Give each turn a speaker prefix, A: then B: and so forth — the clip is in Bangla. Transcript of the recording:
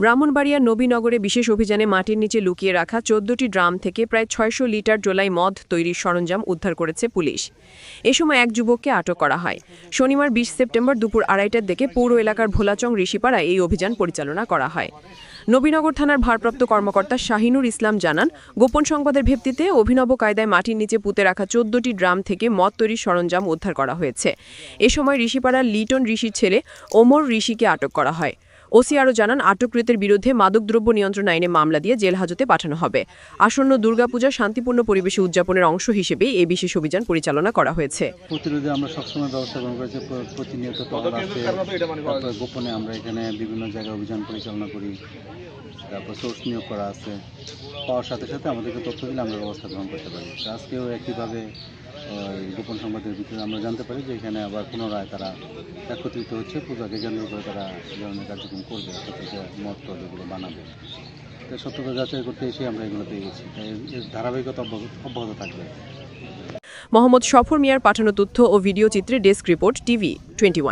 A: ব্রাহ্মণবাড়িয়ার নবীনগরে বিশেষ অভিযানে মাটির নিচে লুকিয়ে রাখা চোদ্দটি ড্রাম থেকে প্রায় ছয়শো লিটার জোলাই মদ তৈরির সরঞ্জাম উদ্ধার করেছে পুলিশ। এ সময় এক যুবককে আটক করা হয়। শনিবার বিশ সেপ্টেম্বর দুপুর আড়াইটার দিকে পৌর এলাকার ভোলাচং ঋষিপাড়ায় এই অভিযান পরিচালনা করা হয়। নবীনগর থানার ভারপ্রাপ্ত কর্মকর্তা শাহিনুর ইসলাম জানান, গোপন সংবাদের ভিত্তিতে অভিনব কায়দায় মাটির নিচে পুঁতে রাখা চোদ্দটি ড্রাম থেকে মদ তৈরির সরঞ্জাম উদ্ধার করা হয়েছে। এ সময় ঋষিপাড়ার লিটন ঋষির ছেলে ওমর ঋষিকে আটক করা হয়। ওসি আরও জানান আটককৃতের বিরুদ্ধে মাদকদ্রব্য নিয়ন্ত্রণ আইনে মামলা দিয়ে জেল হাজতে পাঠানো হবে। আসন্ন দুর্গাপূজা শান্তিপূর্ণ পরিবেশে উদযাপনের অংশ হিসেবে এই বিশেষ অভিযান পরিচালনা করা হয়েছে।
B: প্রতিরোধে আমরা সবসময় ব্যবস্থা গ্রহণ করেছি প্রতিনিয়ত গোপনে আমরা এখানে বিভিন্ন জায়গায় অভিযান পরিচালনা করি, তারপর সোর্স নিয়োগ করা আছে। পাওয়ার সাথে সাথে আমাদেরকে তথ্য দিলে আমরা ব্যবস্থা গ্রহণ করতে পারি। আজকেও একইভাবে গোপন সংবাদের ভিত্তিতে আমরা জানতে পারি যে এখানে আবার পুনরায় তারা একত্রিত হচ্ছে। পূজাকে কেন্দ্র করে তারা ধরনের কার্যক্রম করবে অর্থাৎ যে মদ টদ এগুলো বানাবে। তো সত্যতা যাচাই করতে এসে আমরা এগুলো পেয়ে গেছি। তাই এর- ধারাবাহিকতা অব্যাহত থাকবে।
A: মোহাম্মদ সফর মিয়ার পাঠানো তথ্য ও ভিডিও চিত্রে ডেস্ক রিপোর্ট টিভি টোয়েন্টি